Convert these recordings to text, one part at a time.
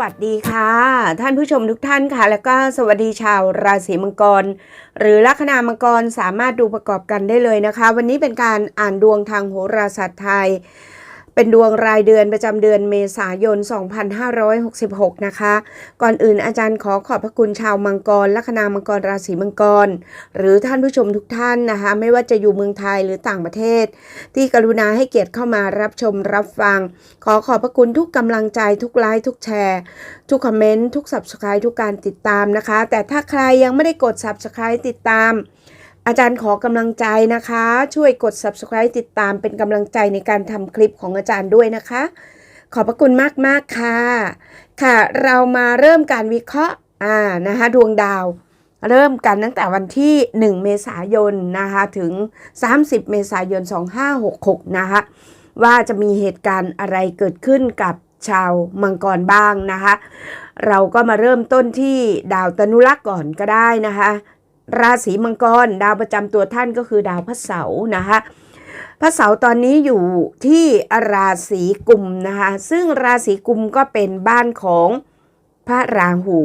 วัสดีค่ะ ท่านผู้ชมทุกท่านค่ะ แล้วก็สวัสดีชาวราศีมังกร หรือลัคนามังกรสามารถดูประกอบกันได้เลยนะคะ วันนี้เป็นการอ่านดวงทางโหราศาสตร์ไทย เป็นดวงรายเดือนประจำเดือนเมษายน 2566 นะคะ ก่อนอื่นอาจารย์ขอขอบพระคุณชาวมังกรลัคนามังกรราศีมังกร หรือท่านผู้ชมทุกท่านนะคะ ไม่ว่าจะอยู่เมืองไทยหรือต่างประเทศ ที่กรุณาให้เกียรติเข้ามารับชมรับฟัง ขอขอบพระคุณทุกกำลังใจทุกไลค์ทุกแชร์ ทุกคอมเมนต์ทุก subscribe ทุกการติดตามนะคะ แต่ถ้าใครยังไม่ได้กด subscribe ติดตาม อาจารย์ขอกำลังใจนะคะ ช่วยกด subscribe ติดตามเป็นกำลังใจในการทำคลิปของอาจารย์ด้วยนะคะ ขอบพระคุณมาก ๆ ค่ะ ค่ะ เรามาเริ่มการวิเคราะห์อ่านะคะดวงดาว เริ่มกันตั้งแต่วันที่ 1 เมษายนนะคะถึง 30 เมษายน 2566 นะคะว่าจะมีเหตุการณ์อะไรเกิดขึ้นกับชาวมังกรบ้างนะคะ เราก็มาเริ่มต้นที่ดาวตนุรักษ์ก่อนก็ได้นะคะ ราศีมังกร ดาวประจำตัวท่านก็คือดาวพระเสาร์นะคะพระเสาร์ตอนนี้อยู่ที่ราศีกุมนะคะซึ่งราศีกุมก็เป็นบ้านของพระราหู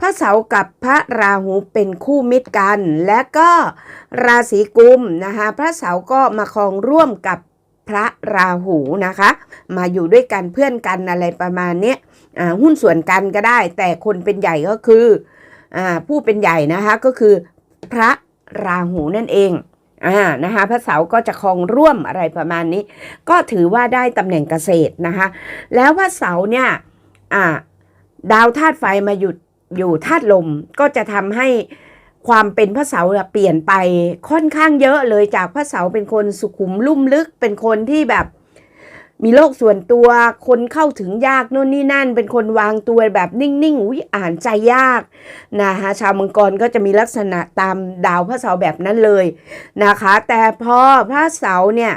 พระเสาร์กับพระราหูเป็นคู่มิตรกัน และก็ราศีกุมนะคะพระเสาร์ก็มาครองร่วมกับพระราหูนะคะ มาอยู่ด้วยกันเพื่อนกันอะไรประมาณนี้หุ้นส่วนกันก็ได้ แต่คนเป็นใหญ่ก็คือ ผู้เป็นใหญ่นะคะก็คือพระราหูนั่นเองอ่านะคะพระเสาร์ก็จะครองร่วมอะไรประมาณนี้ ก็ถือว่าได้ตำแหน่งเกษตรนะคะแล้วพระเสาร์เนี่ยอ่าดาวธาตุไฟมาหยุดอยู่ธาตุลมก็จะทำให้ความเป็นพระเสาร์เปลี่ยนไปค่อนข้างเยอะเลยจากพระเสาร์เป็นคนสุขุมลุ่มลึกเป็นคนที่แบบ มีโลกส่วนตัว คนเข้าถึงยากโน่นนี่นั่น เป็นคนวางตัวแบบนิ่งๆอุ้ยอ่านใจยากนะคะชาวมังกรก็จะมีลักษณะตามดาวพระเสาร์แบบนั้นเลยนะคะ แต่พอพระเสาร์เนี่ย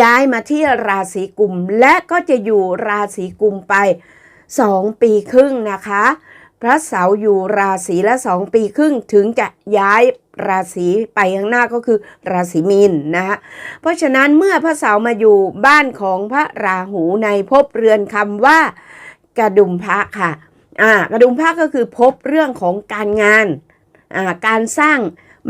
ย้ายมาที่ราศีกุมและก็จะอยู่ราศีกุมไป 2 ปีครึ่งนะคะ พระเสาร์อยู่ราศีละ 2 ปีครึ่งถึงจะย้าย ราศีไปข้างหน้าก็คือราศีมีนนะคะเพราะฉะนั้นเมื่อพระเสาร์มาอยู่บ้านของพระราหูในภพเรือนคำว่ากระดุมพระค่ะอ่ากระดุมพระก็คือภพเรื่องของการงานอ่าการสร้าง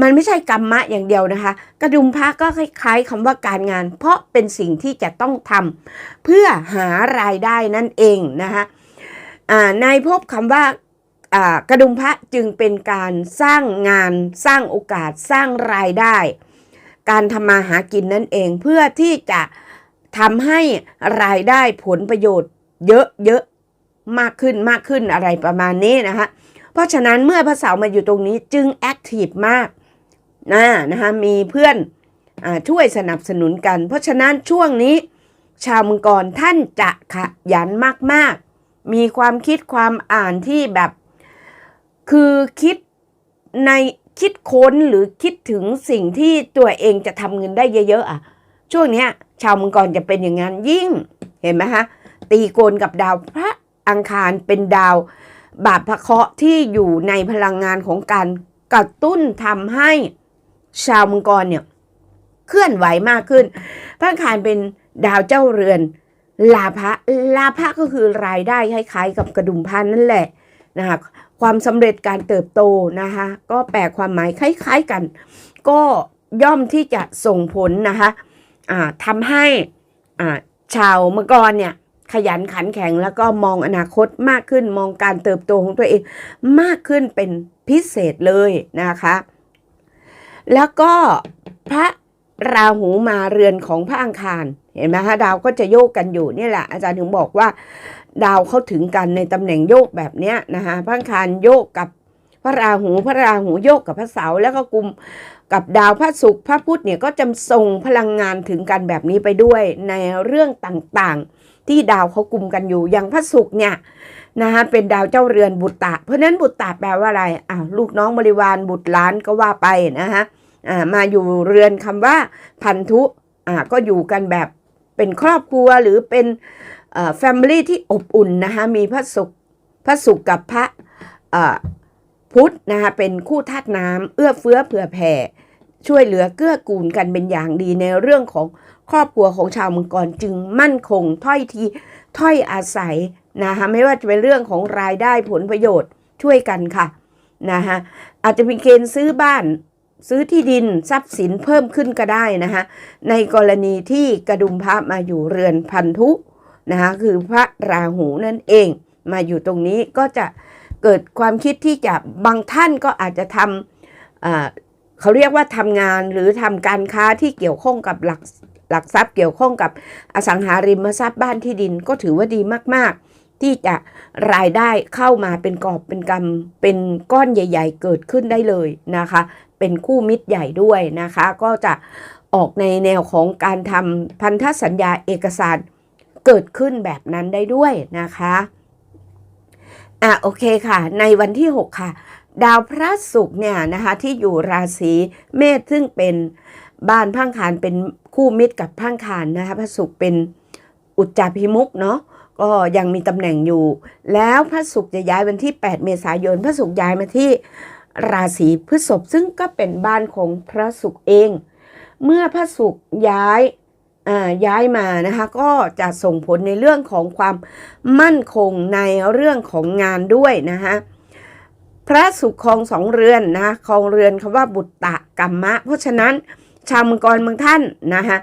มันไม่ใช่กรรมะอย่างเดียวนะคะ กระดุมพระก็คล้ายๆคำว่าการงาน เพราะเป็นสิ่งที่จะต้องทำเพื่อหารายได้นั่นเองนะคะในภพคำว่า กระดุมพระจึงเป็นการสร้างงานสร้างโอกาสสร้างรายได้ การทำมาหากินนั่นเองเพื่อที่จะทำให้รายได้ผลประโยชน์เยอะๆมากขึ้นมากขึ้นอะไรประมาณนี้นะคะเพราะฉะนั้นเมื่อพระเสาร์มาอยู่ตรงนี้จึงแอคทีฟมากนะนะคะมีเพื่อนอช่วยสนับสนุนกัน เพราะฉะนั้นช่วงนี้ ชาวมังกรท่านจะขยันมากๆ มีความคิดความอ่านที่แบบ คือคิดในคิดค้นหรือคิดถึงสิ่งที่ตัวเองจะทำเงินได้เยอะๆอะ ช่วงเนี้ย ชาวมังกรจะเป็นอย่างนั้นยิ่งเห็นไหมฮะตีโกนกับดาวพระอังคารเป็นดาวบาปพระเคราะห์ที่อยู่ในพลังงานของการกระตุ้นทำให้ชาวมังกรเนี่ยเคลื่อนไหวมากขึ้น พระอังคารเป็นดาวเจ้าเรือน ลาภะลาภะก็คือรายได้คล้ายๆ กับกระดุมพันนั่นแหละนะคะ ความสำเร็จการเติบโตนะคะก็แปลความหมายคล้ายๆกัน ก็ย่อมที่จะส่งผลนะคะอ่าทำให้อ่าชาวมังกรเนี่ยขยันขันแข็งแล้วก็มองอนาคตมากขึ้นมองการเติบโตของตัวเองมากขึ้นเป็นพิเศษเลยนะคะ แล้วก็พระราหูมาเรือนของพระอังคาร เห็นไหมคะดาวก็จะโยกกันอยู่นี่แหละ อาจารย์ถึงบอกว่า ดาวเข้าถึงกันในตำแหน่งโยกแบบเนี้ยนะคะพระอังคารโยกกับพระราหูพระราหูโยกกับพระเสาร์แล้วก็กลุ่มกับดาวพระศุกร์พระพุธเนี่ยก็จะส่งพลังงานถึงกันแบบนี้ไปด้วยในเรื่องต่างๆ ที่ดาวเขากลุ่มกันอยู่อย่างพระศุกร์เนี่ยนะคะเป็นดาวเจ้าเรือนบุตรตะ เพราะฉะนั้นบุตรตะแปลว่าอะไรอ้าวลูกน้องบริวารบุตรล้านก็ว่าไปนะคะอ่ามาอยู่เรือนคำว่าพันธุอ่าก็อยู่กันแบบ เป็นครอบครัวหรือเป็นแฟมิลี่ที่อบอุ่นนะคะมีพระศุกร์พระศุกร์กับพระพุทธนะคะเป็นคู่ธาตุน้ำเอื้อเฟื้อเผื่อแผ่ช่วยเหลือเกื้อกูลกันเป็นอย่างดีในเรื่องของครอบครัวของชาวมังกรจึงมั่นคงถ้อยทีถ้อยอาศัยนะคะไม่ว่าจะเป็นเรื่องของรายได้ผลประโยชน์ช่วยกันค่ะนะคะอาจจะมีเกณฑ์ซื้อบ้าน ซื้อที่ดินทรัพย์สินเพิ่มขึ้นก็ได้นะคะในกรณีที่กระดุมพระมาอยู่เรือนพันธุนะคะคือพระราหูนั่นเอง มาอยู่ตรงนี้ก็จะเกิดความคิดที่จะบางท่านก็อาจจะทำเขาเรียกว่าทำงานหรือทำการค้าที่เกี่ยวข้องกับหลักหลักทรัพย์เกี่ยวข้องกับอสังหาริมทรัพย์บ้านที่ดินก็ถือว่าดีมาก ๆ ที่จะรายได้เข้ามาเป็นกอบเป็นกำเป็นก้อนใหญ่ ๆ เกิดขึ้นได้เลยนะคะ เป็นคู่มิตรใหญ่ด้วยนะคะ ก็จะออกในแนวของการทำพันธสัญญาเอกสารเกิดขึ้นแบบนั้นได้ด้วยนะคะอะโอเคค่ะ ในวันที่ 6 ค่ะ ดาวพระศุกร์เนี่ยนะคะที่อยู่ราศีเมษซึ่งเป็นบ้านพังคารเป็นคู่มิตรกับพังคารนะคะพระศุกร์เป็นอุจจาพิมุกเนาะก็ยังมีตำแหน่งอยู่ แล้วพระศุกร์จะย้ายวันที่ 8 เมษายนพระศุกร์ย้ายมาที่ ราศีพฤษภซึ่งก็เป็นบ้านของพระศุกร์เอง เมื่อพระศุกร์ย้ายย้ายมานะคะก็จะส่งผลในเรื่องของความมั่นคงในเรื่องของงานด้วยนะคะพระศุกร์คองสองเรือนนะครองเรือนคำว่าบุตตะกรรมะ เพราะฉะนั้นชาวมังกรบางท่านนะคะ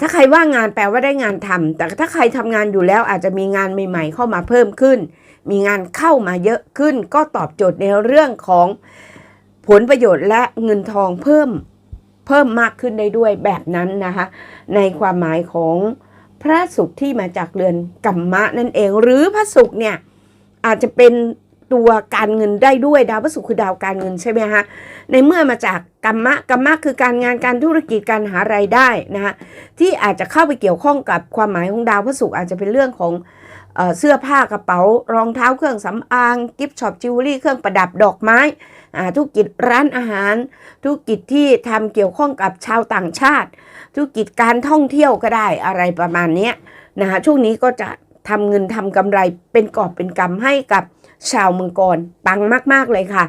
ถ้าใครว่างงานแปลว่าได้งานทำแต่ถ้าใครทำงานอยู่แล้วอาจจะมีงานใหม่ ๆ เข้ามาเพิ่มขึ้น มีงานเข้ามาเยอะขึ้น ก็ตอบโจทย์ในเรื่องของผลประโยชน์และเงินทองเพิ่มเพิ่มมากขึ้นได้ด้วยแบบนั้นนะคะ ในความหมายของพระศุกร์ที่มาจากเรือนกัมมะนั่นเอง หรือพระศุกร์เนี่ยอาจจะเป็น ตัวการเงินได้ด้วยดาวพระศุกร์คือดาวการเงินใช่ไหมคะในเมื่อมาจากกัมมะกัมมะคือการงานการธุรกิจการหารายได้นะคะที่อาจจะเข้าไปเกี่ยวข้องกับความหมายของดาวพระศุกร์อาจจะเป็นเรื่องของเอเสื้อผ้ากระเป๋ารองเท้าเครื่องสำอาง กิฟช็อปจิวเวลรี่เครื่องประดับดอกไม้อาธุรกิจร้านอาหาร ธุรกิจที่ทำเกี่ยวข้องกับชาวต่างชาติ ธุรกิจการท่องเที่ยวก็ได้อะไรประมาณนี้นะคะช่วงนี้ก็จะทำเงินทำกำไรเป็นกอบเป็นกำให้กับ ชาวมังกรปังมาก ๆ เลยค่ะ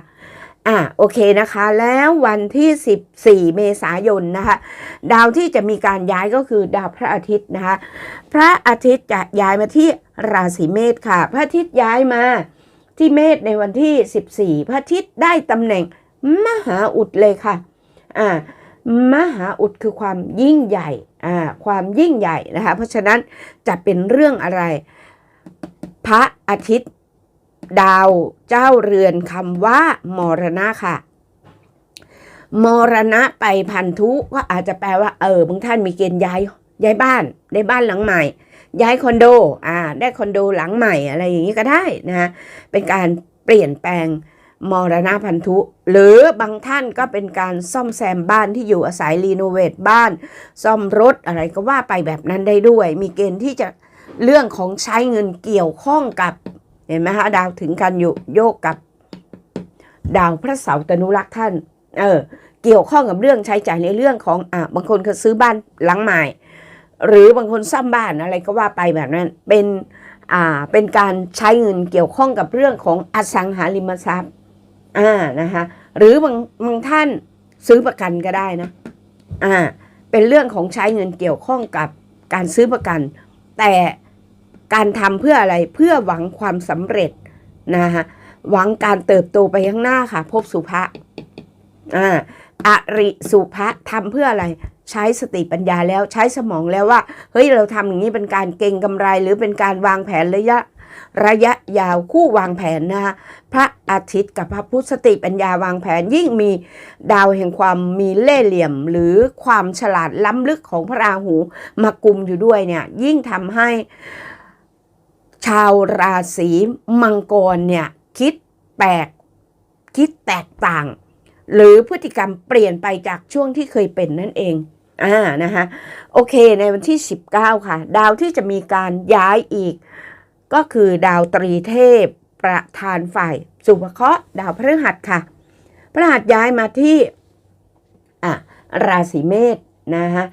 อ่าโอเคนะคะ แล้ววันที่ 14 เมษายนนะคะ ดาวที่จะมีการย้ายก็คือดาวพระอาทิตย์นะคะ พระอาทิตย์จะย้ายมาที่ราศีเมษค่ะ พระอาทิตย์ย้ายมาที่เมษในวันที่ 14 พระอาทิตย์ได้ตำแหน่งมหาอุดเลยค่ะอ่ามหาอุดคือความยิ่งใหญ่อ่าความยิ่งใหญ่นะคะ เพราะฉะนั้นจะเป็นเรื่องอะไร พระอาทิตย์ ดาวเจ้าเรือนคำว่ามรณะค่ะ มรณะไปพันธุก็อาจจะแปลว่า เออบางท่านมีเกณฑ์ย้ายย้ายบ้านได้บ้านหลังใหม่ ย้ายคอนโดอ่าได้คอนโดหลังใหม่อะไรอย่างนี้ก็ได้นะฮะเป็นการเปลี่ยนแปลงมรณะพันธุ หรือบางท่านก็เป็นการซ่อมแซมบ้านที่อยู่อาศัยรีโนเวทบ้าน ซ่อมรถอะไรก็ว่าไปแบบนั้นได้ด้วย มีเกณฑ์ที่จะเรื่องของใช้เงินเกี่ยวข้องกับ เห็นไหมฮะดาวถึงกันอยู่โยกกับ ดาวพระเสาร์ตนุรักษ์ท่าน เออ เกี่ยวข้องกับเรื่องใช้จ่ายในเรื่องของอะบางคนก็ซื้อบ้านหลังใหม่ หรือบางคนซ่อมบ้านอะไรก็ว่าไปแบบนั้น เป็นอ่าเป็นการใช้เงินเกี่ยวข้องกับเรื่องของอสังหาริมทรัพย์อ่านะคะหรือบางบางท่านซื้อประกันก็ได้นะอ่าเป็นเรื่องของใช้เงินเกี่ยวข้องกับการซื้อประกัน แต่ การทำเพื่ออะไรเพื่อหวังความสำเร็จนะคะหวังการเติบโตไปข้างหน้าค่ะ พบสุภะอ่าอริสุภะทำเพื่ออะไรใช้สติปัญญาแล้วใช้สมองแล้วว่า เฮ้ยเราทำอย่างนี้เป็นการเก่งกำไร หรือเป็นการวางแผนระยะ ระยะยาวคู่วางแผนนะคะพระอาทิตย์กับพระพุทธสติปัญญาวางแผนยิ่งมีดาวแห่งความมีเล่ห์เหลี่ยม หรือความฉลาดล้ำลึกของพระราหูมากุมอยู่ด้วยเนี่ยยิ่งทำให้ ชาวราศีมังกรเนี่ยคิดแปลกคิดแตกต่าง หรือพฤติกรรมเปลี่ยนไปจากช่วงที่เคยเป็นนั่นเองอ่านะคะโอเคในวันที่ 19 ค่ะ ดาวที่จะมีการย้ายอีก ก็คือดาวตรีเทพประธานฝ่าย สุภเคราะห์ดาวพฤหัสค่ะพฤหัสย้ายมาที่อะราศีเมษนะคะ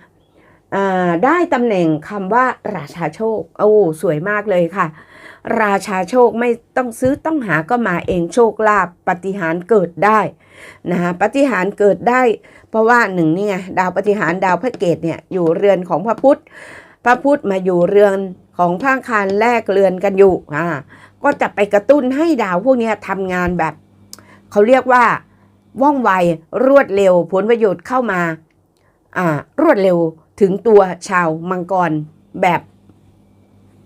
ได้ตำแหน่งคำว่าราชาโชค โอ้สวยมากเลยค่ะ ราชาโชคไม่ต้องซื้อต้องหาก็มาเองโชคลาภปฏิหารเกิดได้นะคะปฏิหารเกิดได้ เพราะว่าหนึ่งนี่ไงดาวปฏิหารดาวพระเกตเนี่ยอยู่เรือนของพระพุธพระพุธมาอยู่เรือนของพระอังคารแลกเรือนกันอยู่อ่าก็จะไปกระตุ้นให้ดาวพวกนี้ทำงานแบบเขาเรียกว่าว่องไวรวดเร็วผลประโยชน์เข้ามาอ่ารวดเร็ว ถึงตัวชาวมังกรแบบ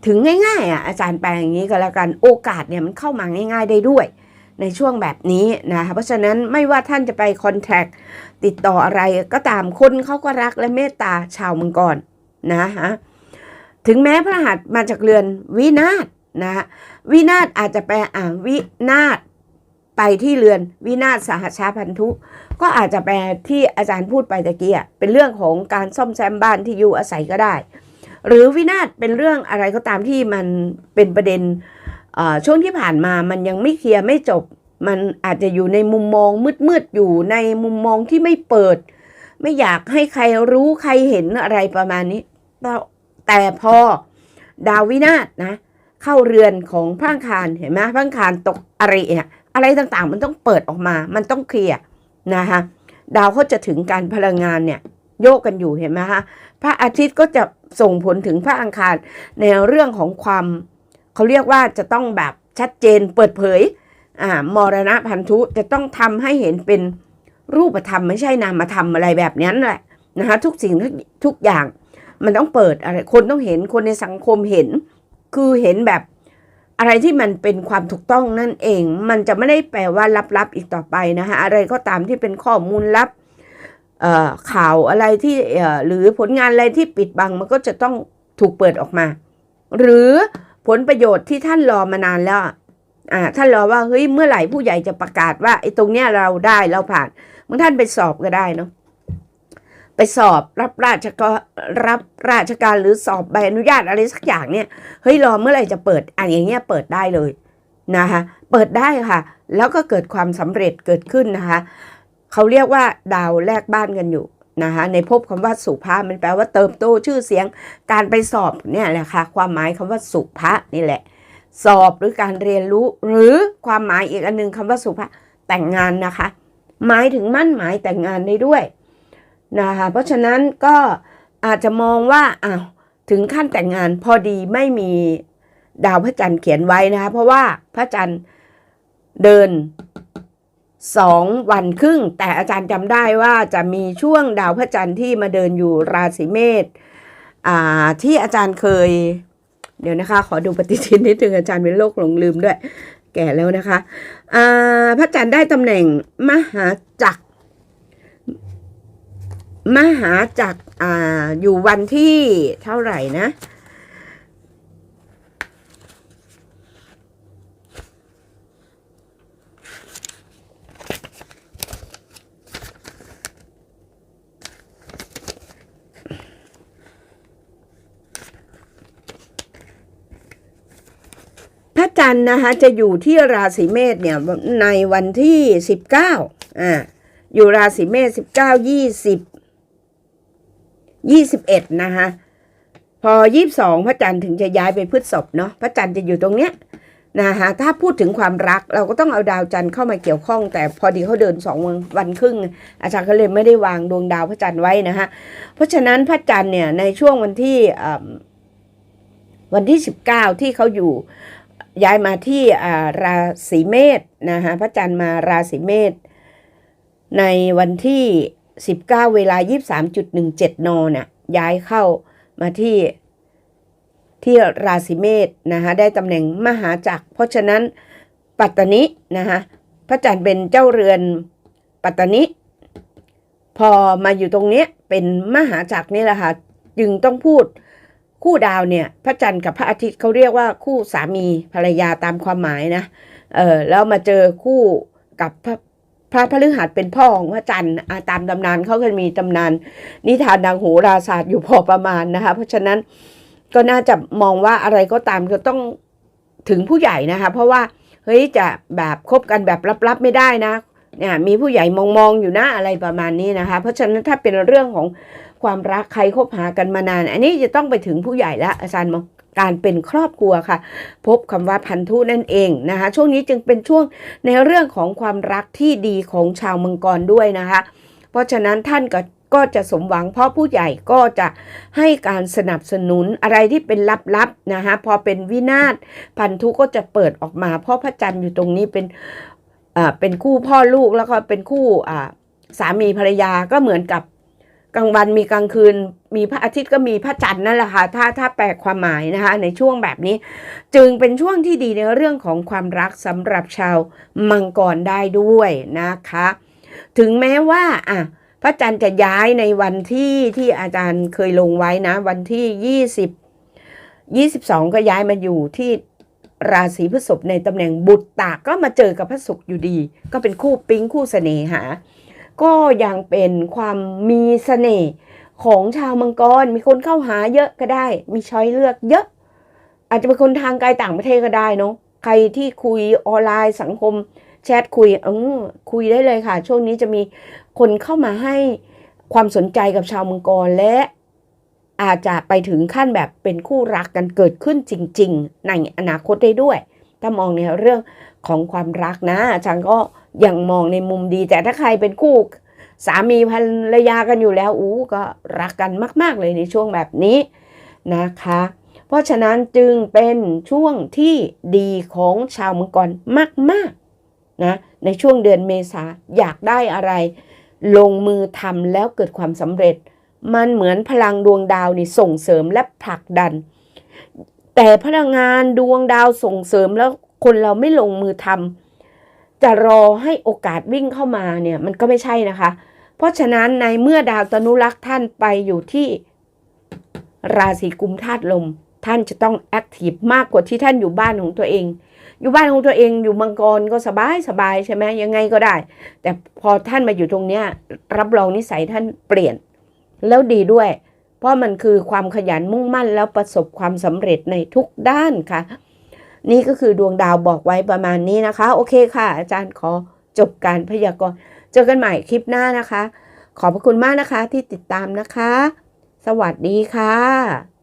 ถึงง่ายๆอะอาจารย์แปลอย่างนี้ก็แล้วกันโอกาสเนี่ยมันเข้ามาง่าย ๆได้ด้วย ในช่วงแบบนี้นะคะเพราะฉะนั้นไม่ว่าท่านจะไปคอนแทคติดต่ออะไรก็ตามคนเขาก็รักและเมตตาชาวมังกรนะฮะถึงแม้พระหัสมาจากเรือนวินาศนะฮะวินาศอาจจะแปลอ่าวินาศ ไปที่เรือนวินาศสหชาพันธุ ก็อาจจะแปลที่อาจารย์พูดไปตะกี้เป็นเรื่องของการซ่อมแซมบ้านที่อยู่อาศัยก็ได้ หรือวินาศเป็นเรื่องอะไรก็ตามที่มันเป็นประเด็นช่วงที่ผ่านมามันยังไม่เคลียร์ไม่จบ มันอาจจะอยู่ในมุมมองมืดๆอยู่ในมุมมองที่ไม่เปิด ไม่อยากให้ใครรู้ใครเห็นอะไรประมาณนี้ แต่พอดาววินาศนะ เข้าเรือนของพระอังคารเห็นไหมพระอังคารตกอะไรเนี่ย อะไรต่างๆ มันต้องเปิดออกมา มันต้องเคลียร์นะคะดาวเขาจะถึงการพลังงานเนี่ยโยกกันอยู่เห็นไหมคะพระอาทิตย์ก็จะส่งผลถึงพระอังคารในเรื่องของความเขาเรียกว่าจะต้องแบบชัดเจนเปิดเผยอ่ามรณะพันธุจะต้องทำให้เห็นเป็นรูปธรรมไม่ใช่นามธรรมอะไรแบบนั้นแหละนะคะทุกสิ่งทุกทุกอย่างมันต้องเปิดอะไรคนต้องเห็นคนในสังคมเห็น คือเห็นแบบ อะไรที่มันเป็นความถูกต้องนั่นเอง มันจะไม่ได้แปลว่าลับๆอีกต่อไปนะคะอะไรก็ตามที่เป็นข้อมูลลับข่าวอะไรที่หรือผลงานอะไรที่ปิดบังมันก็จะต้องถูกเปิดออกมา หรือผลประโยชน์ที่ท่านรอมานานแล้วอ่าท่านรอว่าเฮ้ยเมื่อไหร่ผู้ใหญ่จะประกาศว่าไอ้ตรงเนี้ยเราได้เราผ่านบางท่านไปสอบก็ได้เนาะ ไปสอบรับราชกรับราชการหรือสอบใบอนุญาตอะไรสักอย่างเนี่ยเฮ้ยรอเมื่อไหร่จะเปิดอันอย่างเงี้ยเปิดได้เลยนะคะเปิดได้ค่ะ แล้วก็เกิดความสำเร็จเกิดขึ้นนะคะเขาเรียกว่าดาวแลกบ้านกันอยู่นะคะในภพคำว่าสุภามันแปลว่าเติบโตชื่อเสียงการไปสอบเนี่ยแหละค่ะความหมายคำว่าสุภานี่แหละ สอบหรือการเรียนรู้หรือความหมายอีกอันหนึงคำว่าสุภาแต่งงานนะคะ หมายถึงมั่นหมายแต่งงานได้ด้วย นะคะเพราะฉะนั้นก็อาจจะมองว่าอ้าวถึงขั้นแต่งงานพอดีไม่มีดาวพระจันทร์เขียนไว้นะคะเพราะว่าพระจันทร์เดินสองวันครึ่ง แต่อาจารย์จำได้ว่าจะมีช่วงดาวพระจันทร์ที่มาเดินอยู่ราศีเมษที่อาจารย์เคย เดี๋ยวนะคะ ขอดูปฏิทินนิดนึงอาจารย์เป็นโรคหลงลืมด้วย แก่แล้วนะคะพระจันทร์ได้ตำแหน่งมหาจักร มหาจักรอ่าอยู่วันที่เท่าไหร่นะพระจันทร์นะคะจะอยู่ที่ราศีเมษเนี่ยในวันที่สิบเก้าอ่าอยู่ราศีเมษสิบเก้า ยี่สิบเอ็ดนะคะพอยี่สิบสองพระจันทร์ถึงจะย้ายไปพฤษภเนาะพระจันทร์จะอยู่ตรงเนี้ยนะคะถ้าพูดถึงความรักเราก็ต้องเอาดาวจันทร์เข้ามาเกี่ยวข้อง แต่พอดีเขาเดินสองวันครึ่ง อาจารย์ก็เลยไม่ได้วางดวงดาวพระจันทร์ไว้นะคะเพราะฉะนั้นพระจันทร์เนี่ยในช่วงวันที่วันที่สิบเก้าที่เขาอยู่ย้ายมาที่ราศีเมษนะคะพระจันทร์มาราศีเมษในวันที่ 19 เวลา 23.17 นน่ะย้ายเข้ามาที่ที่ราศีเมษนะคะได้ตำแหน่งมหาจักร เพราะฉะนั้นปัตตนินะคะพระจันทร์เป็นเจ้าเรือนปัตตนิพอมาอยู่ตรงเนี้ยเป็นมหาจักรนี่แหละค่ะจึงต้องพูดคู่ดาวเนี่ยพระจันทร์กับพระอาทิตย์เขาเรียกว่าคู่สามีภรรยาตามความหมายนะเออแล้วมาเจอคู่กับพระ พระพฤหัสเป็นพ่อของพระจันทร์ตามตำนานเขาก็มีตำนาน นิทานดังโหราศาสตร์อยู่พอประมาณนะคะ เพราะฉะนั้นก็น่าจะมองว่าอะไรก็ตามก็ต้องถึงผู้ใหญ่นะคะ เพราะว่าเฮ้ยจะแบบคบกันแบบลับๆไม่ได้นะเนี่ยมีผู้ใหญ่มองๆอยู่นะอะไรประมาณนี้นะคะ เพราะฉะนั้นถ้าเป็นเรื่องของความรักใครคบหากันมานาน อันนี้จะต้องไปถึงผู้ใหญ่ล้วอาจารย์มอง การเป็นครอบครัวค่ะ พบคำว่าพันธุนั่นเองนะคะ ช่วงนี้จึงเป็นช่วงในเรื่องของความรักที่ดีของชาวมังกรด้วยนะคะ เพราะฉะนั้นท่านก็ก็จะสมหวังเพราะผู้ใหญ่ก็จะให้การสนับสนุนอะไรที่เป็นลับๆนะคะพอเป็นวินาศพันธุก็จะเปิดออกมา เพราะพระจันทร์อยู่ตรงนี้เป็นอ่าเป็นคู่พ่อลูกแล้วก็เป็นคู่อ่าสามีภรรยาก็เหมือนกับ กลางวันมีกลางคืนมีพระอาทิตย์ก็มีพระจันทร์นั่นแหละค่ะถ้าถ้าแปลความหมายนะคะในช่วงแบบนี้ จึงเป็นช่วงที่ดีในเรื่องของความรักสำหรับชาวมังกรได้ด้วยนะคะ ถึงแม้ว่าอะพระจันทร์จะย้ายในวันที่ที่อาจารย์เคยลงไว้นะ วันที่ 20 22 ก็ย้ายมาอยู่ที่ราศีพฤษภในตำแหน่งบุตรตากก็มาเจอกับพระศุกร์อยู่ดี ก็เป็นคู่ปิ๊งคู่เสน่หา ก็ยังเป็นความมีเสน่ห์ของชาวมังกร มีคนเข้าหาเยอะก็ได้ มีช้อยเลือกเยอะ อาจจะเป็นคนทางไกลต่างประเทศก็ได้เนาะใครที่คุยออนไลน์สังคมแชทคุยเออคุยได้เลยค่ะ ช่วงนี้จะมีคนเข้ามาให้ความสนใจกับชาวมังกรและอาจจะไปถึงขั้นแบบเป็นคู่รักกันเกิดขึ้นจริง ๆ ในอนาคตได้ด้วย ถ้ามองในเรื่องของความรักนะอาจารย์ก็ อยังมองในมุมดีแต่ถ้าใครเป็นคู่สามีภรรยากันอยู่แล้วอู้ก็รักกันมาก ๆ เลยในช่วงแบบนี้นะคะ เพราะฉะนั้นจึงเป็นช่วงที่ดีของชาวมังกรมากๆนะในช่วงเดือนเมษาอยากได้อะไร ลงมือทำแล้วเกิดความสำเร็จ มันเหมือนพลังดวงดาวนี่ส่งเสริมและผลักดัน แต่พลังงานดวงดาวส่งเสริมแล้วคนเราไม่ลงมือทำ จะรอให้โอกาสวิ่งเข้ามาเนี่ยมันก็ไม่ใช่นะคะ เพราะฉะนั้นในเมื่อดาวตนุรักษ์ท่านไปอยู่ที่ราศีกุมธาตุลม ท่านจะต้องแอคทีฟมากกว่าที่ท่านอยู่บ้านของตัวเอง อยู่บ้านของตัวเองอยู่มังกรก็สบายสบายใช่ไหมยังไงก็ได้ แต่พอท่านมาอยู่ตรงเนี้ยรับรองนิสัยท่านเปลี่ยน แล้วดีด้วย เพราะมันคือความขยันมุ่งมั่นแล้วประสบความสำเร็จในทุกด้านค่ะ นี่ก็คือดวงดาวบอกไว้ประมาณนี้นะคะ โอเคค่ะ อาจารย์ขอจบการพยากรณ์ เจอกันใหม่คลิปหน้านะคะ ขอบพระคุณมากนะคะที่ติดตามนะคะ สวัสดีค่ะ